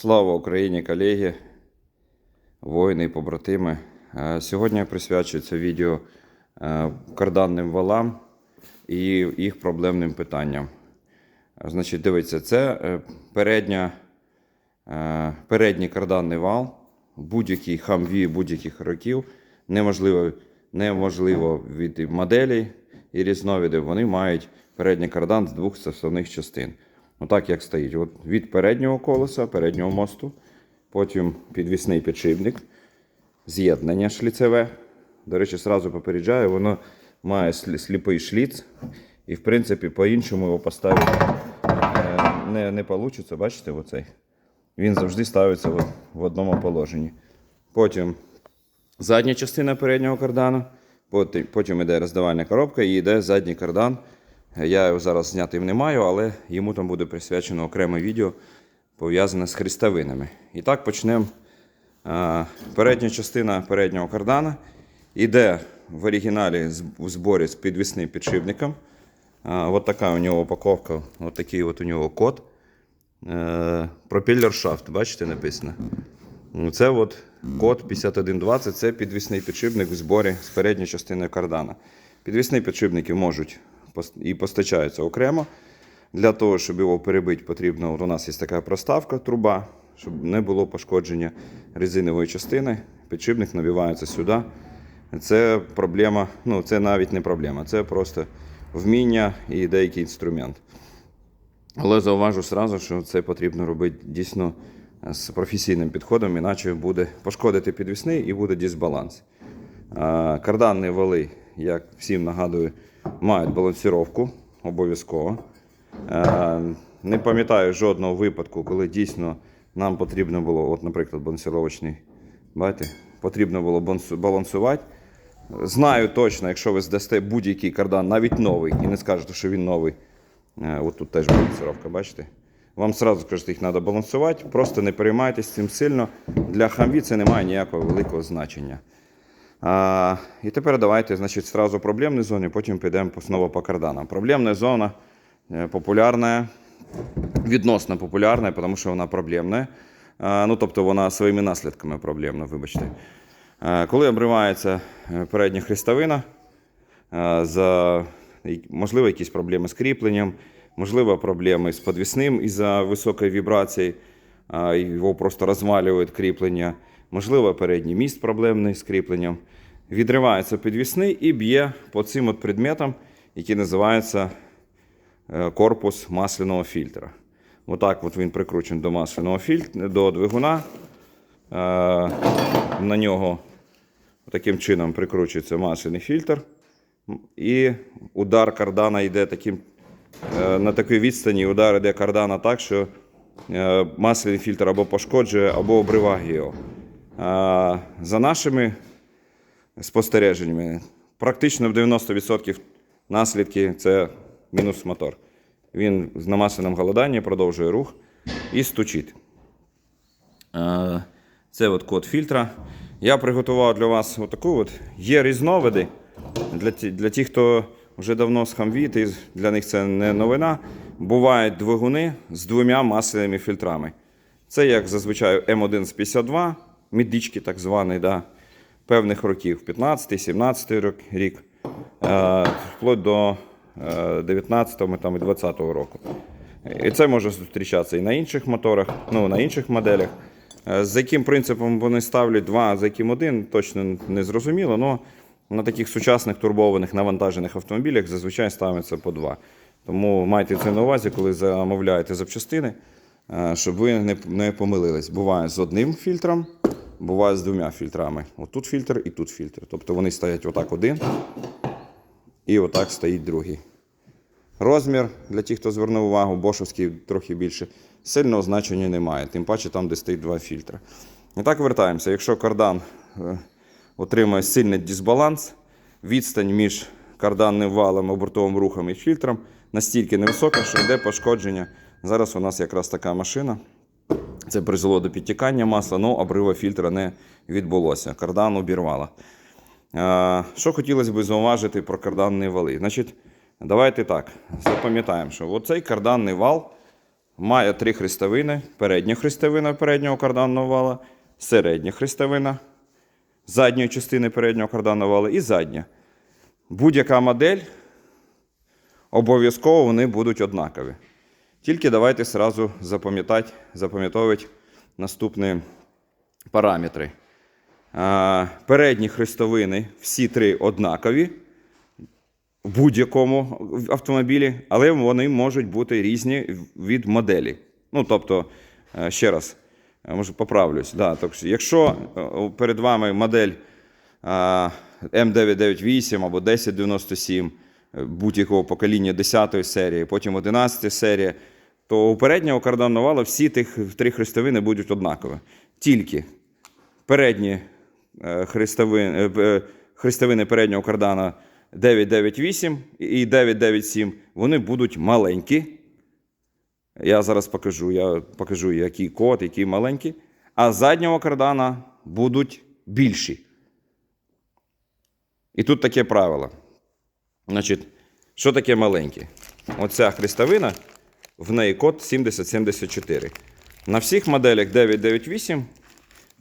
Слава Україні, колеги, воїни і побратими. Е, Сьогодні присвячую це відео е, карданним валам і їх проблемним питанням. Е, Значить, дивіться, це передня, передній карданний вал, будь-який хамві будь-яких років, неможливо, неможливо від моделей і різновидів, вони мають передній кардан з двох составних частин. Отак як стоїть. От від переднього колеса, переднього мосту, потім підвісний підшипник, з'єднання шліцеве. До речі, сразу попереджаю, воно має сліпий шліц, і в принципі по-іншому його поставити е, не, не вийде. Бачите, оцей? Він завжди ставиться в одному положенні. Потім задня частина переднього кардану, потім, потім йде роздавальна коробка і йде задній кардан. Я його зараз знятим не маю, але йому там буде присвячено окреме відео, пов'язане з хрестовинами. І так почнемо. Передня частина переднього кардана йде в оригіналі в зборі з підвісним підшипником. От така у нього упаковка, от такий от у нього код. Е, Пропеллер шафт, бачите, написано. Ну, Це от код 5120, це підвісний підшипник в зборі з передньої частини кардана. Підвісні підшипники можуть і постачаються окремо. Для того, щоб його перебити, потрібно, у нас є така проставка, труба, щоб не було пошкодження резинової частини. Підшипник набивається сюди. Це проблема, ну це навіть не проблема, це просто вміння і деякий інструмент. Але зауважу сразу, що це потрібно робити дійсно з професійним підходом, іначе буде пошкодити підвісний і буде дисбаланс. Карданні вали, як всім нагадую, мають балансіровку обов'язково. Не пам'ятаю жодного випадку, коли дійсно нам потрібно було, от, наприклад, балансіровочний, бачите, потрібно було балансувати. Знаю точно, якщо ви здасте будь-який кардан, навіть новий, і не скажете, що він новий. Е, От тут теж балансировка, бачите? Вам сразу скажуть, їх треба балансувати. Просто не переймайтесь цим сильно. Для хамві це не має ніякого великого значення. А, і тепер давайте, значить, сразу проблемні зони, потім підемо знову по карданам. Проблемна зона е, популярна, відносно популярна, тому що вона проблемна. А, ну, тобто вона своїми наслідками проблемна, вибачте. Е, Коли обривається е, передня хрестовина, е, за, можливо, якісь проблеми з кріпленням, можливо, проблеми з підвісним із-за високої вібрації, а, його просто розвалюють кріплення, можливо, передній міст проблемний з кріпленням. Відривається підвісний і б'є по цим от предметам, які називаються е, корпус масляного фільтра. Отак от він прикручений до масляного фільтра, до двигуна. Е, На нього таким чином прикручується масляний фільтр. І удар кардана йде таким, е, на такій відстані удар йде кардана так, що масляний фільтр або пошкоджує, або обриває його. За нашими спостереженнями, практично в 90% наслідки це мінус мотор. Він з намасленим голоданням продовжує рух і стучить. Це от код фільтра. Я приготував для вас отаку от. Є різновиди. Для, для тих, хто вже давно з Хамві, ти- для них це не новина. Бувають двигуни з двома масляними фільтрами. Це як зазвичай М1 з 52, медички так званий, да, певних років, 15-17 рік, е, вплоть до е, 19-го там, і 20-го року. І це може зустрічатися і на інших моторах, ну, на інших моделях. Е, З яким принципом вони ставлять два, за яким один, точно не зрозуміло. але на таких сучасних турбованих навантажених автомобілях зазвичай ставиться по два. Тому майте це на увазі, коли замовляєте запчастини, е, щоб ви не помилились. Буває з одним фільтром, буває з двома фільтрами. Отут фільтр і тут фільтр. Тобто вони стоять отак один і отак стоїть другий. Розмір для тих, хто звернув увагу, бошовський трохи більше, сильного значення немає, тим паче там, де стоїть два фільтри. І так вертаємося. Якщо кардан е, отримує сильний дисбаланс, відстань між карданним валом, обертовим рухом і фільтром настільки невисока, що йде пошкодження. Зараз у нас якраз така машина. Це призвело до підтікання масла, але обрива фільтра не відбулося. Кардан обірвала. Що хотілося б зауважити про карданні вали? Значить, давайте так, запам'ятаємо, що оцей карданний вал має три хрестовини: передня хрестовина переднього карданного вала, середня хрестовина задньої частини переднього карданного вала і задня. Будь-яка модель обов'язково вони будуть однакові. Тільки давайте сразу запам'ятати, запам'ятовувати наступні параметри. Передні хрестовини всі три однакові в будь-якому автомобілі, але вони можуть бути різні від моделі. Ну, тобто, е, ще раз, е, може поправлюсь. Да, тобто, якщо е, перед вами модель е, М998 або 1097 е, будь-якого покоління 10 серії, потім 11 серія, то у переднього карданного вала всі тих три хрестовини будуть однакові. Тільки передні е, хрестовини, е, е, хрестовини переднього кардана 998 і 997, вони будуть маленькі. Я зараз покажу, я покажу, який код, який маленький. А заднього кардана будуть більші. І тут таке правило. Значить, що таке маленьке? Оця хрестовина, в неї код 7074. На всіх моделях 998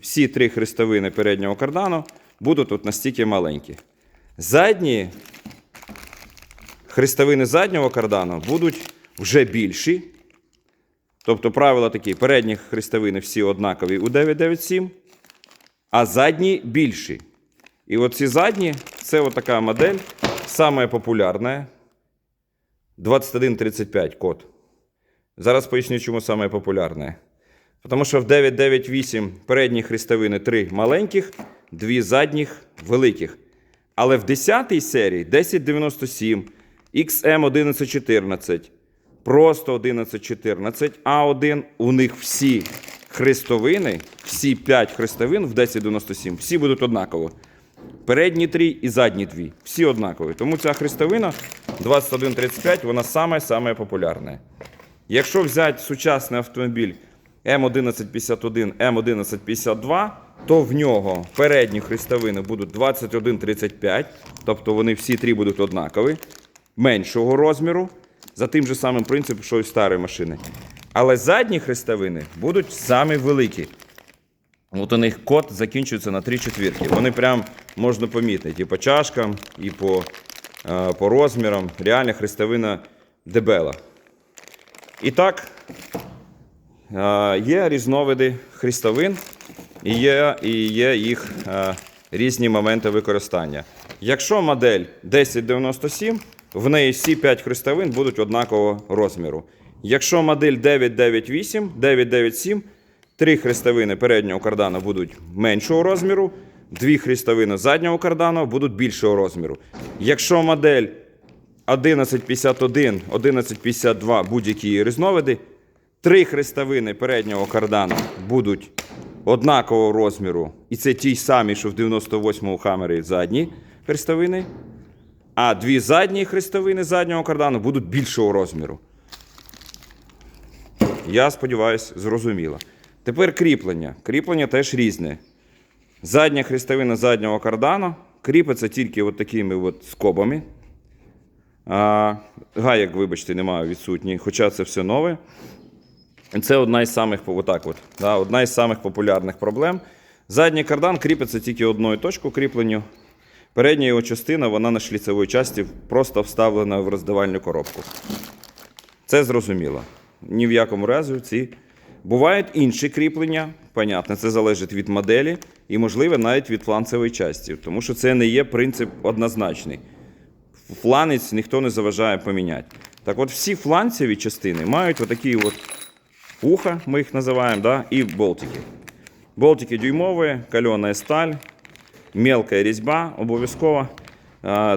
всі три хрестовини переднього кардану будуть тут настільки маленькі. Задні хрестовини заднього кардану будуть вже більші. Тобто правила такі: передні хрестовини всі однакові у 997, а задні більші. І оці задні це отака модель, саме популярна. 2135 код. Зараз поясню, чому саме популярне. Тому що в 998 передні хрестовини 3 маленьких, дві задніх великих. Але в 10 серії 1097, XM1114, просто 1114, А1 у них всі хрестовини, всі 5 хрестовин в 1097, всі будуть однаково. Передні 3 і задні 2. Всі однакові. Тому ця хрестовина 2135, вона саме-саме популярна. Якщо взяти сучасний автомобіль М1151, М1152, то в нього передні хрестовини будуть 2135, тобто вони всі три будуть однакові, меншого розміру, за тим же самим принципом, що і старої машини. Але задні хрестовини будуть самі великі. От у них код закінчується на 3 четвірки. Вони прям можна помітити і по чашкам, і по, е, по розмірам. Реальна хрестовина дебела. І так, е, є різновиди хрестовин, і є, і є їх е, різні моменти використання. Якщо модель 1097, в неї всі 5 хрестовин будуть однакового розміру. Якщо модель 998, 997, три хрестовини переднього кардану будуть меншого розміру, дві хрестовини заднього кардану будуть більшого розміру. Якщо модель 1151, 1152 будь-які різновиди, три хрестовини переднього кардану будуть однакового розміру, і це ті самі, що в 98-му хамері задні хрестовини, а дві задні хрестовини заднього кардану будуть більшого розміру. Я сподіваюся, зрозуміло. Тепер кріплення. Кріплення теж різне. Задня хрестовина заднього кардану кріпиться тільки от такими от скобами. А, гаяк, вибачте, немає відсутній, хоча це все нове. Це одна із самих, отак от, да, одна із самих популярних проблем. Задній кардан кріпиться тільки одною точкою кріпленню. Передня його частина вона на шліцевій часті просто вставлена в роздавальну коробку. Це зрозуміло. Ні в якому разі ці. Бувають інші кріплення, понятно, це залежить від моделі і, можливо, навіть від фланцевої часті, тому що це не є принцип однозначний. Фланець ніхто не заважає поміняти. Так от всі фланцеві частини мають отакі от вуха, ми їх називаємо, да, і болтики. Болтики дюймові, кальона сталь, мелка різьба обов'язково.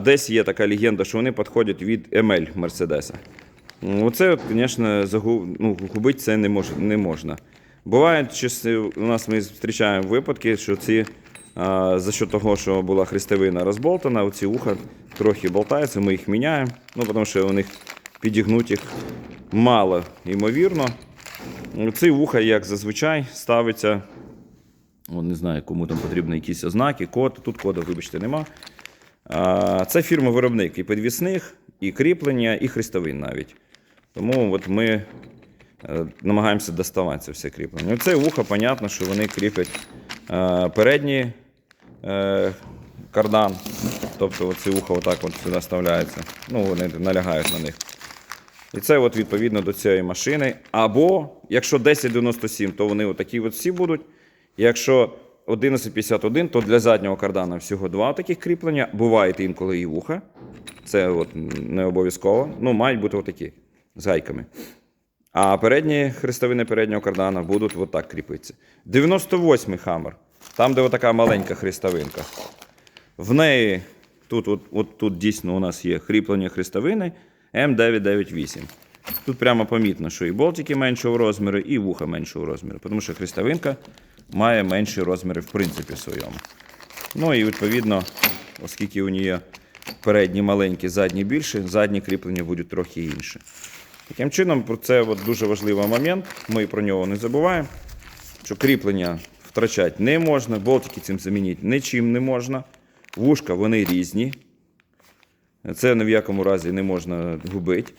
Десь є така легенда, що вони підходять від ML Мерседеса. Ну, Оце, звісно, загу... ну, губити це не, мож... не можна. Бувають, що у нас ми зустрічаємо випадки, що ці а, за що того, що була хрестовина розболтана, оці вуха трохи болтаються, ми їх міняємо, ну, тому що у них підігнуть їх мало ймовірно. Ці вуха, як зазвичай, ставиться. О, не знаю, кому там потрібні якісь ознаки, код. Тут коду, вибачте, нема. А, Це фірма-виробник і підвісних, і кріплення, і хрестовин навіть. Тому от ми е, намагаємося доставати це все кріплення. Оце вуха, понятно, що вони кріплять е, передній е, кардан. Тобто оці вуха отак от сюди вставляються. Ну, вони налягають на них. І це от відповідно до цієї машини. Або якщо 1097, то вони отакі от всі будуть. Якщо 1151, то для заднього кардана всього два таких кріплення. Бувають інколи і вуха. Це от не обов'язково. Ну, мають бути отакі з гайками. А передні хрестовини переднього кардана будуть отак кріпитися. 98-й хамер. Там, де отака маленька хрестовинка. В неї тут, от, от тут дійсно у нас є кріплення хрестовини М998. Тут прямо помітно, що і болтики меншого розміру, і вуха меншого розміру, тому що хрестовинка має менші розміри в принципі своєму. Ну і відповідно, оскільки у нього передні маленькі, задні більше, задні кріплення будуть трохи інші. Таким чином, про це от дуже важливий момент. Ми про нього не забуваємо, що кріплення втрачати не можна, болтики цим замінити нічим не можна. Вушка вони різні. Це ні в якому разі не можна губити.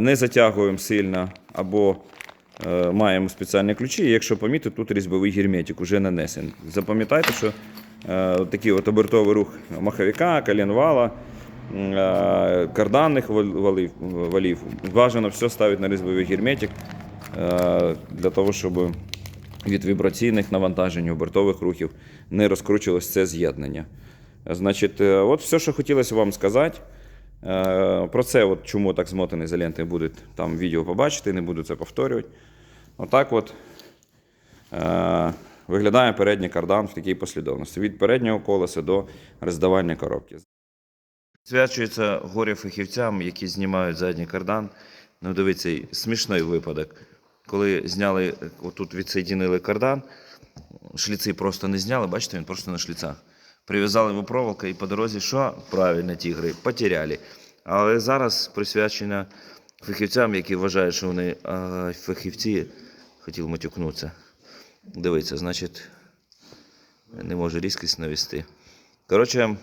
Не затягуємо сильно або е, маємо спеціальні ключі. Якщо помітите, тут різьбовий герметик вже нанесений. Запам'ятайте, що е, такий от обертовий рух маховика, коленвала, е, карданних валів, валів бажано все ставити на різьбовий герметик е, для того, щоб від вібраційних навантажень обертових рухів не розкручувалось це з'єднання. Значить, е, от все, що хотілося вам сказати. Про це, от чому так змотаний ізоленти, будуть там відео побачити, не буду це повторювати. Отак от виглядає передній кардан в такій послідовності. Від переднього колеса до роздавання коробки. Свячується горе фахівцям, які знімають задній кардан. Ну, дивіться, смішний випадок. Коли зняли, отут відсоєдинили кардан, шліци просто не зняли, бачите, він просто на шліцах. Прив'язали його проволокою і по дорозі, що правильно, тігри, потеряли. Але зараз присвячена фахівцям, які вважають, що вони а, фахівці, хотів матюкнутися. Дивіться, значить, не можу різкість навести. Коротше,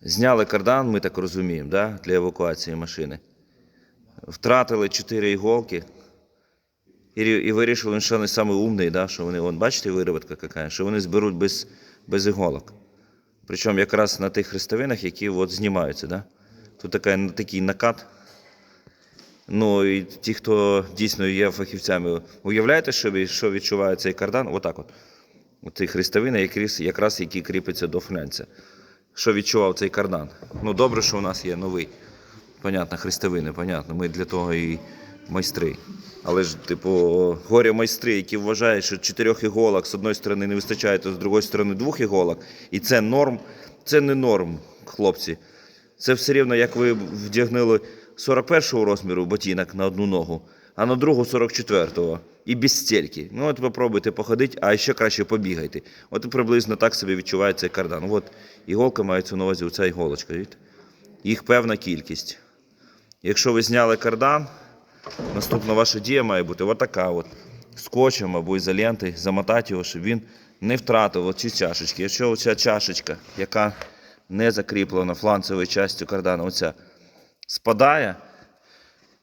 зняли кардан, ми так розуміємо, да, для евакуації машини. Втратили 4 іголки. І, і вирішили, що вони саме умний, да, що вони, вон, бачите, виробітка яка, що вони зберуть без, без іголок. Причому якраз на тих хрестовинах, які от знімаються. Да? Тут така, такий накат. Ну і ті, хто дійсно є фахівцями, уявляєте, що, що відчуває цей кардан? Отак от. Оці хрестовини, якраз, які кріпляться до флянця. Що відчував цей кардан? Ну, добре, що у нас є новий. Понятно, хрестовини, понятно. Ми для того і майстри. Але ж, типу, горя майстри, які вважають, що чотирьох іголок з одної сторони не вистачає, то з другої сторони двох іголок. І це норм. Це не норм, хлопці. Це все рівно, як ви вдягнули 41-го розміру ботинок на одну ногу, а на другу 44-го. І без стельки. Ну, от попробуйте походити, а ще краще побігайте. От приблизно так собі відчуває цей кардан. От іголка мається на увазі, оця іголочка. Їх певна кількість. Якщо ви зняли кардан, наступна ваша дія має бути отака от. Скотчем або ізолентою замотати його, щоб він не втратив оці чашечки. Якщо оця чашечка, яка не закріплена фланцевою частю кардана, оця спадає,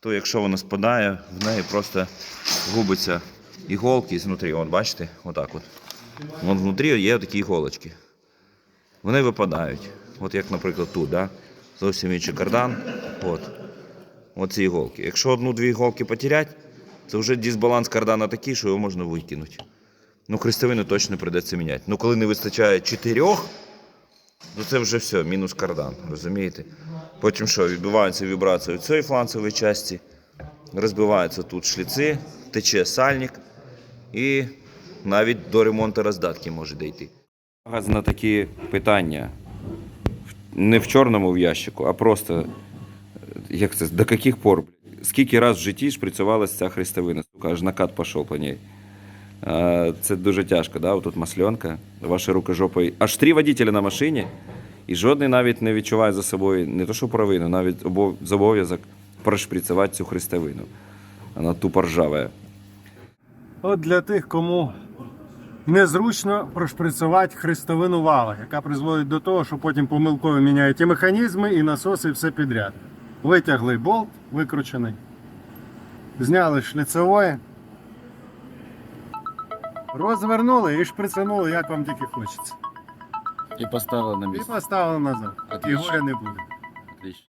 то якщо вона спадає, в неї просто губиться іголки знутрі. От бачите, отак от. Вон внутрі є такі іголочки. Вони випадають. От як, наприклад, тут, да? зовсім інший кардан. От. Оці іголки. Якщо одну-дві іголки потерять, це вже дисбаланс кардана такий, що його можна викинути. Ну, хрестовину точно прийдеться міняти. Ну, коли не вистачає чотирьох, то це вже все, мінус кардан, розумієте? Потім що, відбувається вібрація у цієї фланцевої часті, розбиваються тут шліци, тече сальник і навіть до ремонту роздатки може дійти. На такі питання. Не в чорному ящику, а просто е, як це, до яких пор? Скільки раз в житті шприцювалася ця хрестовина? Сука, аж накат пішов по ній. Це дуже тяжко, да? Тут масленка, ваші руки жопою. Аж три водителя на машині, і жодний навіть не відчуває за собою не то, що провину, навіть обов- зобов'язок прошприцювати цю хрестовину. Вона тупо ржавая. От для тих, кому незручно прошприцювати хрестовину вала, яка призводить до того, що потім помилково міняють і механізми, і насоси, і все підряд. Витягли болт, викручений. Зняли шліцевої. Розвернули і шприцанули, як вам тільки хочеться. І поставили на І місце. поставили назад. І Отлично. горя не буде. Отлично.